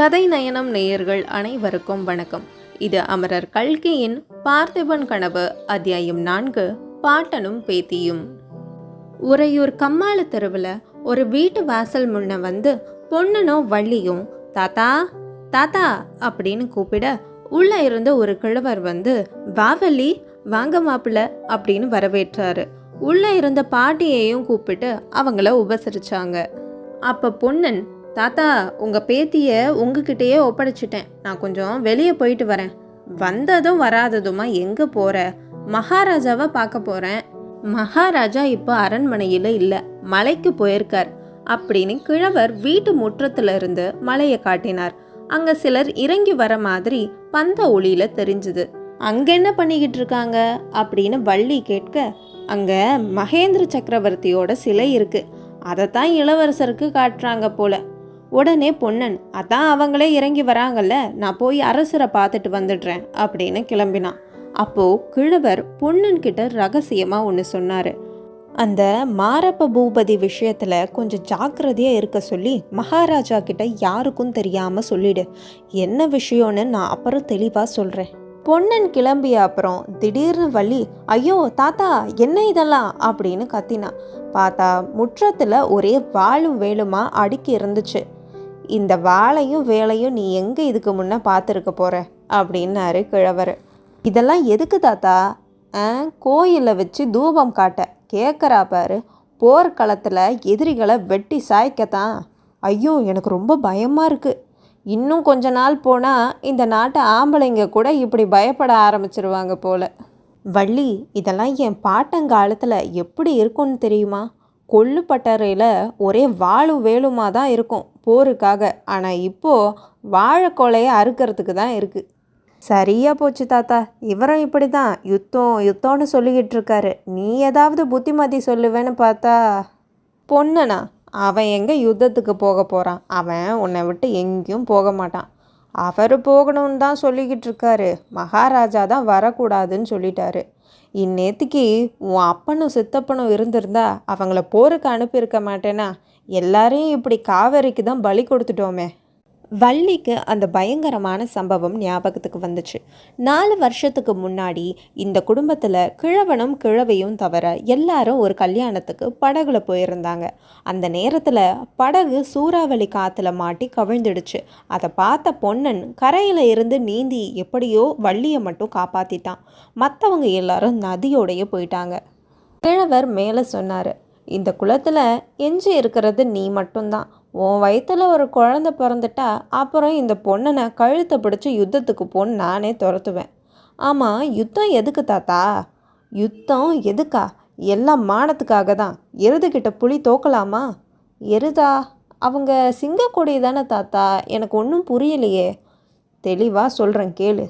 கதை நயனம் நேயர்கள் அனைவருக்கும் வணக்கம். இது அமரர் கல்கியின் பார்த்திபன் கனவு அத்தியாயம் நான்கு பாட்டனும் பேத்தியும். உறையூர் கம்மாள தெருவில் ஒரு வீட்டு வாசல் முன்ன வந்து பொண்ணனும் வள்ளியும் தாத்தா தாத்தா அப்படின்னு கூப்பிட உள்ள இருந்த ஒரு கிழவர் வந்து வாவல்லி வாங்க மாப்பிள்ள அப்படின்னு வரவேற்றாரு. உள்ள இருந்த பாட்டியையும் கூப்பிட்டு அவங்கள உபசரிச்சாங்க. அப்ப பொன்னன் தாத்தா உங்கள் பேத்தியை உங்ககிட்டயே ஒப்படைச்சிட்டேன். நான் கொஞ்சம் வெளியே போயிட்டு வரேன். வந்ததும் வராததுமா எங்கே போகிற மகாராஜாவை பார்க்க போகிறேன் மகாராஜா இப்போ அரண்மனையில் இல்லை. மலைக்கு போயிருக்கார். அப்படின்னு கிழவர் வீட்டு முற்றத்துல இருந்து மலையை காட்டினார். அங்க சிலர் இறங்கி வர மாதிரி பந்த ஒளியில தெரிஞ்சுது. அங்க என்ன பண்ணிக்கிட்டு இருக்காங்க? அப்படின்னு வள்ளி கேட்க அங்க மகேந்திர சக்கரவர்த்தியோட சிலை இருக்கு. அதைத்தான் இளவரசருக்கு காட்டுறாங்க போல. உடனே பொன்னன் அதான் அவங்களே இறங்கி வராங்கல்ல நான் போய் அரசரை பார்த்துட்டு வந்துடுறேன் அப்படின்னு கிளம்பினான். அப்போ கிழவர் பொன்னன் கிட்ட ரகசியமா ஒன்று சொன்னாரு. அந்த மாரப்ப பூபதி விஷயத்துல கொஞ்சம் ஜாக்கிரதையா இருக்க சொல்லி மகாராஜா கிட்ட யாருக்கும் தெரியாம சொல்லிடு. என்ன விஷயம்னு நான் அப்புறம் தெளிவா சொல்றேன். பொன்னன் கிளம்பிய அப்புறம் திடீர்னு வள்ளி ஐயோ தாத்தா என்ன இதெல்லாம்? அப்படின்னு கத்தினான். பார்த்தா முற்றத்துல ஒரே வாழும் வேலுமா அடுக்கி இருந்துச்சு. இந்த வாழையும் வேலையும் நீ எங்கே இதுக்கு முன்னே பார்த்துருக்க போகிற அப்படின்னாரு கிழவர். இதெல்லாம் எதுக்கு தாத்தா? ஆ கோயிலில் வச்சு தூபம் காட்ட. கேட்குறா பாரு போர்க்களத்தில் எதிரிகளை வெட்டி சாய்க்கத்தான். ஐயோ எனக்கு ரொம்ப பயமாக இருக்குது இன்னும் கொஞ்ச நாள் போனால் இந்த நாட்டு ஆம்பளைங்க கூட இப்படி பயப்பட ஆரம்பிச்சிருவாங்க போல. வள்ளி இதெல்லாம் என் பாட்டங்காலத்தில் எப்படி இருக்கும்னு தெரியுமா? கொள்ளுப்பட்டறையில் ஒரே வாழும் வேலுமாக தான் இருக்கும் போருக்காக. ஆனால் இப்போது வாழைக்கொலையை அறுக்கிறதுக்கு தான் இருக்குது சரியா போச்சு தாத்தா. இவரும் இப்படி தான் யுத்தம் யுத்தம்னு சொல்லிக்கிட்டு இருக்காரு. நீ ஏதாவது புத்திமதி சொல்லுவேன்னு பார்த்தா பொண்ணுனா அவன் எங்கே யுத்தத்துக்கு போக போகிறான் அவன் உன்னை விட்டு எங்கேயும் போக மாட்டான். அவர் போகணும்னு தான் சொல்லிக்கிட்டு இருக்காரு. மகாராஜா தான் வரக்கூடாதுன்னு சொல்லிட்டாரு. இந்நேத்திக்கு உன் அப்பனும் சித்தப்பனும் இருந்திருந்தா அவங்கள போருக்கு அனுப்பியிருக்க மாட்டேனா? எல்லாரையும் இப்படி காவேரிக்கு தான் பலி கொடுத்துட்டோமே. வள்ளிக்கு அந்த பயங்கரமான சம்பவம் ஞாபகத்துக்கு வந்துச்சு. நாலு வருஷத்துக்கு முன்னாடி இந்த குடும்பத்தில் கிழவனும் கிழவையும் தவிர எல்லாரும் ஒரு கல்யாணத்துக்கு படகுல போயிருந்தாங்க. அந்த நேரத்தில் படகு சூறாவளி காற்றுல மாட்டி கவிழ்ந்துடுச்சு. அதை பார்த்த பொன்னன் கரையில் இருந்து நீந்தி எப்படியோ வள்ளியை மட்டும் காப்பாற்றிட்டான் மற்றவங்க எல்லாரும் நதியோடைய போயிட்டாங்க. கிழவர் மேலே சொன்னார் இந்த குளத்தில் எஞ்சி இருக்கிறது நீ மட்டும்தான். உன் வயிற்றில் ஒரு குழந்த பிறந்துட்டா அப்புறம் இந்த பொண்ணனை கழுத்தை பிடிச்சி யுத்தத்துக்கு போன்னு நானே துரத்துவேன். ஆமாம் யுத்தம் எதுக்கு தாத்தா? யுத்தம் எதுக்கா? எல்லாம் மானத்துக்காக தான். எருதுகிட்ட புலி தோக்கலாமா? எருதா அவங்க சிங்கக்கொடி தானே தாத்தா. எனக்கு ஒன்றும் புரியலையே. தெளிவாக சொல்கிறேன் கேளு.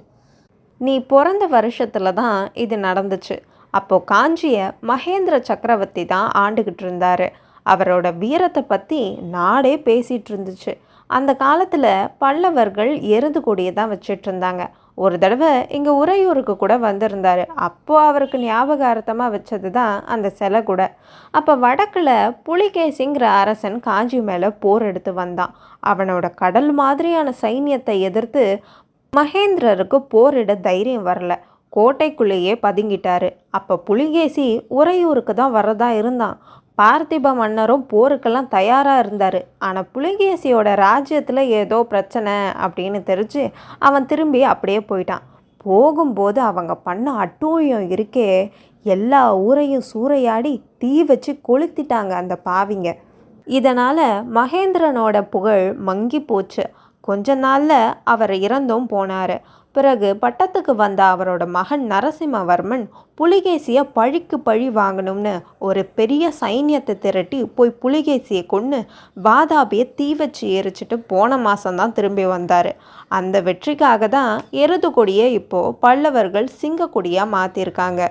நீ பிறந்த வருஷத்தில் தான் இது நடந்துச்சு. அப்போது காஞ்சியை மகேந்திர சக்கரவர்த்தி தான் ஆண்டுகிட்டு இருந்தார். அவரோட வீரத்தை பற்றி நாடே பேசிகிட்டு இருந்துச்சு. அந்த காலத்தில் பல்லவர்கள் எருது கொடியை தான் வச்சிட்டு இருந்தாங்க. ஒரு தடவை இங்கே உறையூருக்கு கூட வந்திருந்தார். அப்போது அவருக்கு ஞாபகார்த்தமாக வச்சது தான் அந்த சிலை கூட. அப்போ வடக்கில் புலிகேசிங்கிற அரசன் காஞ்சி மேலே போர் எடுத்து வந்தான். அவனோட கடல் மாதிரியான சைன்யத்தை எதிர்த்து மகேந்திரருக்கு போரிட தைரியம் வரல. கோட்டைக்குள்ளேயே பதுங்கிட்டாரு. அப்போ புலிகேசி உறையூருக்கு தான் வரதா இருந்தான். பார்த்திப மன்னரும் போருக்கெல்லாம் தயாராக இருந்தார். ஆனால் புலிகேசியோட ராஜ்யத்தில் ஏதோ பிரச்சனை அப்படின்னு தெரிஞ்சு அவன் திரும்பி அப்படியே போயிட்டான். போகும்போது அவங்க பண்ண அட்டூழியம் இருக்கே எல்லா ஊரையும் சூறையாடி தீ வச்சு கொளுத்திட்டாங்க அந்த பாவிங்க. இதனால் மகேந்திரனோட புகழ் மங்கி போச்சு. கொஞ்ச நாளில் அவர் இறந்தும் போனார். பிறகு பட்டத்துக்கு வந்த அவரோட மகன் நரசிம்மவர்மன் புலிகேசியை பழிக்கு பழி வாங்கணும்னு ஒரு பெரிய சைன்யத்தை திரட்டி போய் புலிகேசியை கொன்று வாதாபியை தீ வச்சு எரிச்சிட்டு போன மாதம்தான் திரும்பி வந்தார். அந்த வெற்றிக்காக தான் எருது கொடியை இப்போது பல்லவர்கள் சிங்கக்கொடியாக மாற்றிருக்காங்க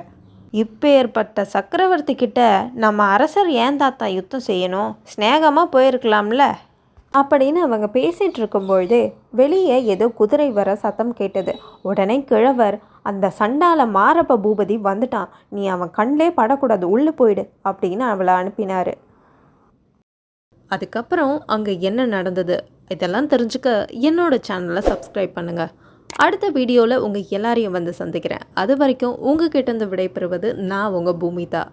இப்பேற்பட்ட சக்கரவர்த்தி கிட்ட நம்ம அரசர் ஏன் தாத்தா யுத்தம் செய்யணும்? ஸ்நேகமாக போயிருக்கலாம்ல? அப்படின்னு அவங்க பேசிகிட்டு இருக்கும்பொழுது வெளியே ஏதோ குதிரை வர சத்தம் கேட்டது. உடனே கிழவர் அந்த சண்டால மாரப்ப பூபதி வந்துட்டான். நீ அவன் கண்ணிலே படக்கூடாது. உள்ளே போயிடு அப்படின்னு அவளை அனுப்பினார். அதுக்கப்புறம் அங்கே என்ன நடந்தது? இதெல்லாம் தெரிஞ்சுக்க என்னோட சேனலை சப்ஸ்கிரைப் பண்ணுங்கள் அடுத்த வீடியோவில் உங்கள் எல்லாரையும் வந்து சந்திக்கிறேன். அது வரைக்கும் உங்ககிட்ட இருந்து விடைபெறுவது நான் உங்கள் பூமிதா.